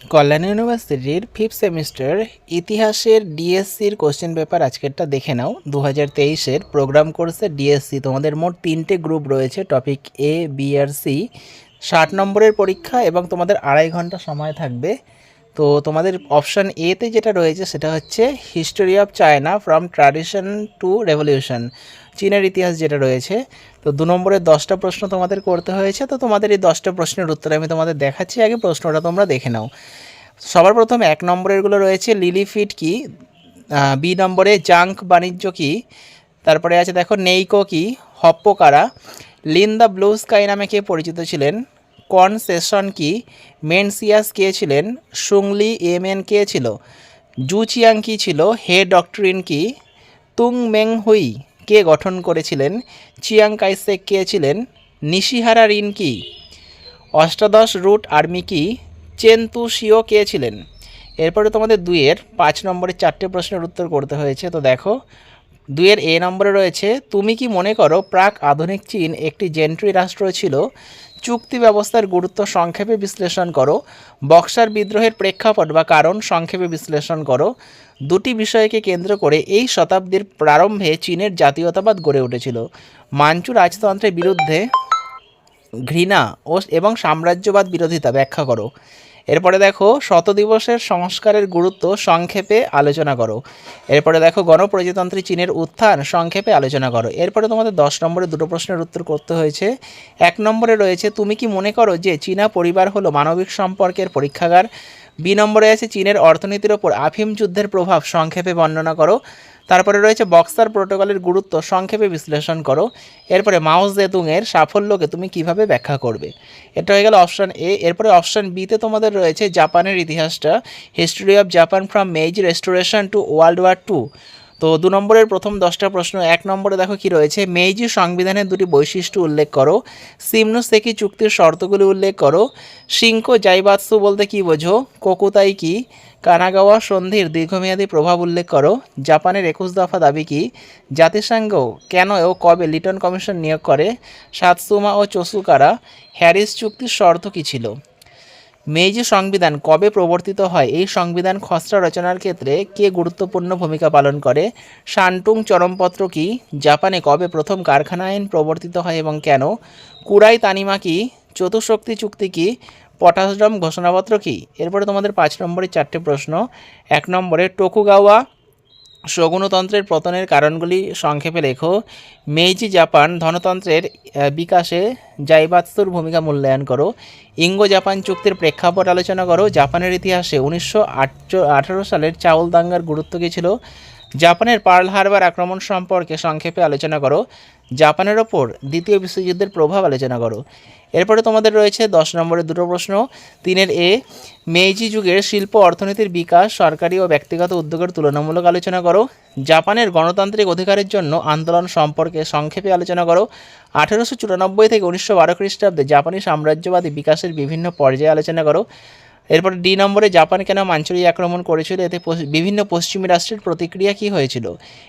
কল্যাণ ইউনিভার্সিটির fifth semester ইতিহাসের ডিএসসির question paper আজকেরটা দেখে নাও। দু হাজার তেইশের প্রোগ্রাম কোর্সে ডিএসসি তোমাদের মোট তিনটে গ্রুপ রয়েছে টপিক এ বি আর সি ষাট নম্বরের পরীক্ষা এবং তোমাদের আড়াই ঘণ্টা সময় থাকবে। তো তোমাদের অপশান এতে যেটা রয়েছে সেটা হচ্ছে history of China from tradition to revolution চীনের ইতিহাস যেটা রয়েছে তো দু নম্বরের দশটা প্রশ্ন তোমাদের করতে হয়েছে, তো তোমাদের এই দশটা প্রশ্নের উত্তর আমি তোমাদের দেখাচ্ছি। আগে প্রশ্নটা তোমরা দেখে নাও। সবার প্রথম এক নম্বরেরগুলো রয়েছে লিলি ফিট কি বি নম্বরে জাঙ্ক বাণিজ্য কি? তারপরে আছে দেখো, নেইকো কি? হপ্পো কারা লিন দ্য ব্লু স্কাই নামে কে পরিচিত ছিলেন? কনসেশন কি? মেনসিয়াস কে ছিলেন? সুংলি এমএন কে ছিল? জু চিয়াং কি ছিল? হে ডক্টরিন কি? তুং মেং হুই কে গঠন করেছিলেন? চিয়াং কাইসেক কে ছিলেন? নিশিহারা রিন কি? অষ্টাদশ রুট আর্মি কি? চেন্তু শিও কে ছিলেন? এরপরে তোমাদের দুইয়ের পাঁচ নম্বরের চারটে প্রশ্নের উত্তর করতে হয়েছে, তো দেখো। দুইয়ের এ নম্বরে রয়েছে, তুমি কি মনে করো প্রাক আধুনিক চীন একটি জেন্ট্রি রাষ্ট্র ছিল? চুক্তি ব্যবস্থার গুরুত্ব সংক্ষেপে বিশ্লেষণ করো। বক্সার বিদ্রোহের প্রেক্ষাপট বা কারণ সংক্ষেপে বিশ্লেষণ করো। দুটি বিষয়কে কেন্দ্র করে এই শতাব্দীর প্রারম্ভে চীনের জাতীয়তাবাদ গড়ে উঠেছিল। মাঞ্চু রাজতন্ত্রের বিরুদ্ধে ঘৃণা ও এবং সাম্রাজ্যবাদ বিরোধিতা ব্যাখ্যা করো। এরপরে দেখো শত দিবসের সংস্কারের গুরুত্ব সংক্ষেপে আলোচনা করো। এরপরে দেখো গণপ্রজাতন্ত্রী চীনের উত্থান সংক্ষেপে আলোচনা করো। এরপরে তোমাদের দশ নম্বরে দুটো প্রশ্নের উত্তর করতে হয়েছে। এক নম্বরে রয়েছে, তুমি কি মনে করো যে চীনা পরিবার হলো মানবিক সম্পর্কের পরীক্ষাগার? বি নম্বরে আছে, চীনের অর্থনীতির ওপর আফিম যুদ্ধের প্রভাব সংক্ষেপে বর্ণনা করো। তারপরে রয়েছে বক্সার প্রোটোকলের গুরুত্ব সংক্ষেপে বিশ্লেষণ করো। এরপরে মাউস জেতুংয়ের সাফল্যকে তুমি কীভাবে ব্যাখ্যা করবে? এটা হয়ে গেল অপশান এ। এরপরে অপশান বিতে তোমাদের রয়েছে জাপানের ইতিহাসটা। History of Japan from Meiji restoration to world war two তো দু নম্বরের প্রথম দশটা প্রশ্ন, এক নম্বরে দেখো কি রয়েছে, মেইজি সংবিধানের দুটি বৈশিষ্ট্য উল্লেখ করো, সিমনু সেকি চুক্তির শর্তগুলি উল্লেখ করো শিঙ্কো জাইবাৎসু বলতে কি বোঝো, কোকুতাই কি, কানাগাওয়া সন্ধির দীর্ঘমেয়াদী প্রভাব উল্লেখ করো, জাপানের একুশ দফা দাবি কি, জাতিসংঘ কেন ও কবে লিটন কমিশন নিয়োগ করে, সাতসুমা ও চসুকারা, হ্যারিস চুক্তির শর্ত কী ছিল? মেইজি সংবিধান কবে প্রবর্তিত হয়? এই সংবিধান খসড়া রচনার ক্ষেত্রে কে গুরুত্বপূর্ণ ভূমিকা পালন করে? শান্টুং চরমপত্র কি? জাপানে কবে প্রথম কারখানা আইন প্রবর্তিত হয় এবং কেন? কুরাই তানিমা কি? চতুশক্তি চুক্তি কি? পটাশ্রম ঘোষণাপত্র কি? এরপরে তোমাদের পাঁচ নম্বরের চারটে প্রশ্ন। এক নম্বরে, টোকুগাওয়া শগুনতন্ত্রের পতনের কারণগুলি সংক্ষেপে লেখো। মেইজি জাপান ধনতন্ত্রের বিকাশে জাইবাৎসুর ভূমিকা মূল্যায়ন করো। ইঙ্গো জাপান চুক্তির প্রেক্ষাপট আলোচনা করো। জাপানের ইতিহাসে উনিশশো আঠারো সালের চাউল দাঙ্গার গুরুত্ব কী ছিল? জাপানের পার্ল হারবার আক্রমণ সম্পর্কে সংক্ষেপে আলোচনা করো। জাপানের ওপর দ্বিতীয় বিশ্বযুদ্ধের প্রভাব আলোচনা করো। এরপরে তোমাদের রয়েছে দশ নম্বরের দুটো প্রশ্ন। তিনের এ, মেইজি যুগের শিল্প অর্থনীতির বিকাশ সরকারি ও ব্যক্তিগত উদ্যোগের তুলনামূলক আলোচনা করো। জাপানের গণতান্ত্রিক অধিকারের জন্য আন্দোলন সম্পর্কে সংক্ষেপে আলোচনা করো। আঠেরোশো চুরানব্বই থেকে উনিশশো বারো খ্রিস্টাব্দে জাপানি সাম্রাজ্যবাদী বিকাশের বিভিন্ন পর্যায়ে আলোচনা করো। এরপর ডি নম্বরে জাপান কেন মাঞ্চুরিয়া আক্রমণ করেছিল? এতে বিভিন্ন পশ্চিমী রাষ্ট্রের প্রতিক্রিয়া কী হয়েছিল?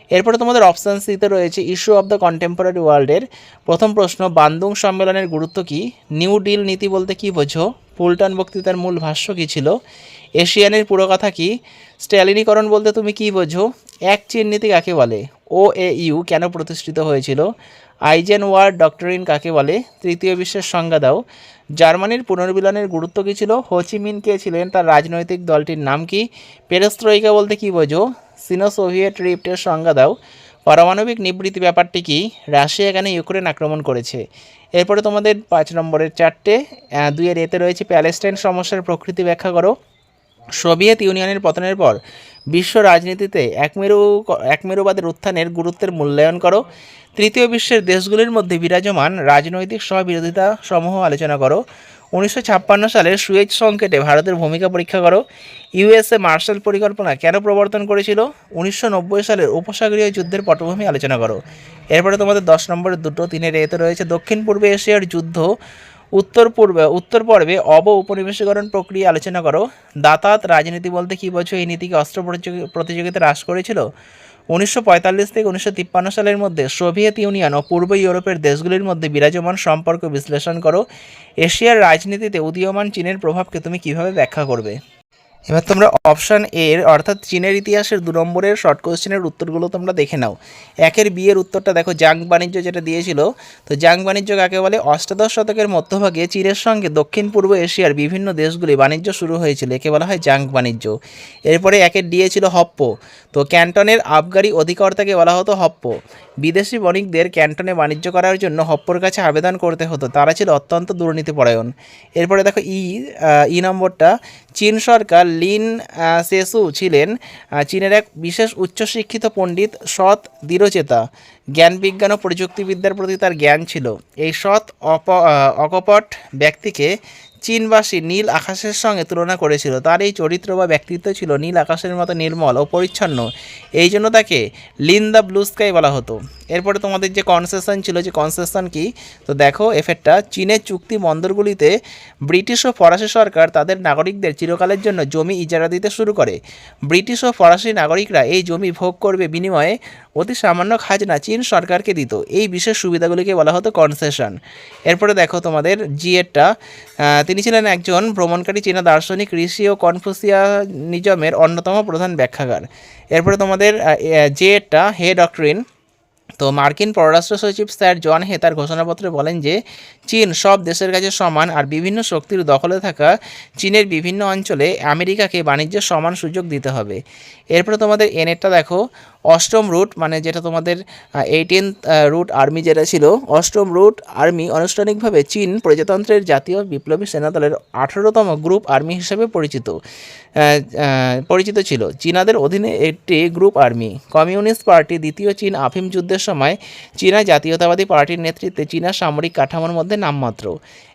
এরপরে তোমাদের অপশান সিতে রয়েছে ইস্যু অফ দ্য কন্টেম্পোরারি ওয়ার্ল্ডের প্রথম প্রশ্ন, বান্দুং সম্মেলনের গুরুত্ব কী? নিউ ডিল নীতি বলতে কী বোঝো? ফুলটন বক্তৃতার মূল ভাষ্য কী ছিল? এশিয়ানের পুরোকথা কী? স্ট্যালিনীকরণ বলতে তুমি কী বোঝো? এক চীন নীতি কাকে বলে? ও এ ইউ কেন প্রতিষ্ঠিত হয়েছিল? আইজেন ওয়ার ডক্টরিন কাকে বলে? তৃতীয় বিশ্বের সংজ্ঞা দাও। জার্মানির পুনর্মিলনের গুরুত্ব কী ছিল? হোচিমিন কে ছিলেন? তার রাজনৈতিক দলটির নাম কি? পেরেস্ত্রয়িকা বলতে কী বোঝো? সিনো সোভিয়েট রিপ্টের সংজ্ঞা দাও। পারমাণবিক নিবৃত্তি ব্যাপারটি কি? রাশিয়া এখানে ইউক্রেন আক্রমণ করেছে? এরপরে তোমাদের পাঁচ নম্বরের চারটে দুইয়ের এতে রয়েছে প্যালেস্টাইন সমস্যার প্রকৃতি ব্যাখ্যা করো। সোভিয়েত ইউনিয়নের পতনের পর বিশ্ব রাজনীতিতে একমেরু, একমেরুবাদের উত্থানের গুরুত্বের মূল্যায়ন করো। তৃতীয় বিশ্বের দেশগুলির মধ্যে বিরাজমান রাজনৈতিক সহবিরোধিতা সমূহ আলোচনা করো। উনিশশো ছাপ্পান্ন সালের সুয়েজ সংকেটে ভারতের ভূমিকা পরীক্ষা করো। ইউএসএ মার্শাল পরিকল্পনা কেন প্রবর্তন করেছিল? উনিশশো নব্বই সালের উপসাগরীয় যুদ্ধের পটভূমি আলোচনা করো। এরপরে তোমাদের দশ নম্বরের দুটো তিনের এতে রয়েছে দক্ষিণ পূর্ব এশিয়ার যুদ্ধ। উত্তর পূর্বে, উত্তর পর্বে অব উপনিবেশীকরণ প্রক্রিয়া আলোচনা করো। দাতাত রাজনীতি বলতে কী বোঝো? এই নীতিকে অস্ত্র প্রতিযোগি- প্রতিযোগিতা হ্রাস করেছিল। উনিশশো পঁয়তাল্লিশ থেকে উনিশশো তিপ্পান্ন সালের মধ্যে সোভিয়েত ইউনিয়ন ও পূর্ব ইউরোপের দেশগুলির মধ্যে বিরাজমান সম্পর্ক বিশ্লেষণ করো। এশিয়ার রাজনীতিতে উদীয়মান চীনের প্রভাবকে তুমি কীভাবে ব্যাখ্যা করবে? এবার তোমরা অপশান এর, অর্থাৎ চীনের ইতিহাসের দু নম্বরের শর্ট কোশ্চেনের উত্তরগুলো তোমরা দেখে নাও। একের বিয়ের উত্তরটা দেখো, জাং বাণিজ্য যেটা দিয়েছিল, তো জাং বাণিজ্য কাকে বলে? অষ্টাদশ শতকের মধ্যভাগে চীনের সঙ্গে দক্ষিণ পূর্ব এশিয়ার বিভিন্ন দেশগুলি বাণিজ্য শুরু হয়েছিল, একে বলা হয় জাং বাণিজ্য। এরপরে একের ডিএ ছিল হপ্প, তো ক্যান্টনের আবগারি অধিকর্তাকে বলা হতো হপ্প। বিদেশি বণিকদের ক্যান্টনে বাণিজ্য করার জন্য হপ্পর কাছে আবেদন করতে হতো, তারা ছিল অত্যন্ত দুর্নীতিপরায়ণ। এরপরে দেখো ই ই নম্বরটা, চীন সরকার লিন সেসু ছিলেন চীনের এক বিশেষ উচ্চশিক্ষিত পণ্ডিত সৎ দৃঢ়চেতা। জ্ঞান বিজ্ঞান ও প্রযুক্তিবিদ্যার প্রতি তার জ্ঞান ছিল। এই সৎ, অপ অকপট ব্যক্তিকে চীনবাসী নীল আকাশের সঙ্গে তুলনা করেছিল। তার এই চরিত্র বা ব্যক্তিত্ব ছিল নীল আকাশের মতো নির্মল ও পরিচ্ছন্ন। এই জন্য তাকে লিন দ্য ব্লু স্কাই বলা হতো। এরপরে তোমাদের যে কনসেশন ছিল, যে কনসেশন কি? তো দেখো এফেক্টটা, চীনের চুক্তি বন্দরগুলিতে ব্রিটিশ ও ফরাসি সরকার তাদের নাগরিকদের চিরকালের জন্য জমি ইজারা দিতে শুরু করে। ব্রিটিশ ও ফরাসি নাগরিকরা এই জমি ভোগ করবে বিনিময়ে অতি সামান্য খাজনা চীন সরকারকে দিত। এই বিশেষ সুবিধাগুলিকে বলা হতো কনসেশন এরপরে দেখো তোমাদের জিএরটা তিনি ছিলেন একজন ভ্রমণকারী চীনা দার্শনিক, ঋষি ও কনফুসিয়ানিজমের অন্যতম প্রধান ব্যাখ্যাকার। এরপরে তোমাদের জেএরটা হে ডক্টরিন। তো মার্কিন পররাষ্ট্র সচিব স্যার জন হে তার ঘোষণাপত্রে বলেন যে, চীন সব দেশের কাছে সমান আর বিভিন্ন শক্তির দখলে থাকা চীনের বিভিন্ন অঞ্চলে আমেরিকাকে বাণিজ্যের সমান সুযোগ দিতে হবে। এরপরে তোমাদের এনেরটা দেখো অষ্টম রুট মানে যেটা তোমাদের এইটিন রুট আর্মি যেটা ছিল, অষ্টম রুট আর্মি আনুষ্ঠানিকভাবে চীন প্রজাতন্ত্রের জাতীয় বিপ্লবী সেনাদলের আঠেরোতম গ্রুপ আর্মি হিসেবে পরিচিত পরিচিত ছিল। চীনাদের অধীনে একটি গ্রুপ আর্মি, কমিউনিস্ট পার্টি, দ্বিতীয় চীন আফিম যুদ্ধের সময় চীনা জাতীয়তাবাদী পার্টির নেতৃত্বে চীনা সামরিক কাঠামোর মধ্যে নামমাত্র।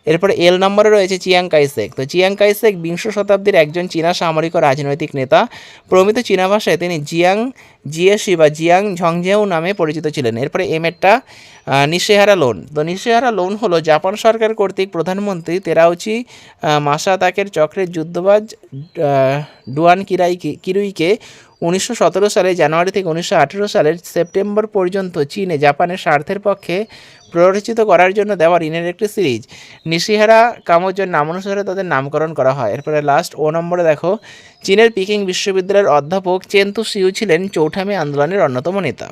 এরপরে এল নম্বরে রয়েছে চিয়াং কাইসেক। তো চিয়াং কাইসেক বিংশ শতাব্দীর একজন চীনা সামরিক ও রাজনৈতিক নেতা। প্রমিত চীনা ভাষায় তিনি জিয়াং জিয়েশি বা জিয়াং ঝংঝেউ নামে পরিচিত ছিলেন। এরপরে এমেরটা নিশেহারা লোন। তো নিশেহারা লোন হলো জাপান সরকার কর্তৃক প্রধানমন্ত্রী তেরাউচি মাসা তাকের চক্রের যুদ্ধবাজ ডুয়ান কিরাই কিরুইকে উনিশশো সতেরো সালে, জানুয়ারি থেকে উনিশশো আঠেরো সালের সেপ্টেম্বর পর্যন্ত চীনে জাপানের স্বার্থের পক্ষে প্ররোচিত করার জন্য দেওয়া ঋণের একটি সিরিজ। নিশিহারা কামোজের নামানুসারে তাদের নামকরণ করা হয়। এরপরে লাস্ট ও নম্বরে দেখো, চীনের পিকিং বিশ্ববিদ্যালয়ের অধ্যাপক চেন্তু সিউ ছিলেন চৌঠামি আন্দোলনের অন্যতম নেতা।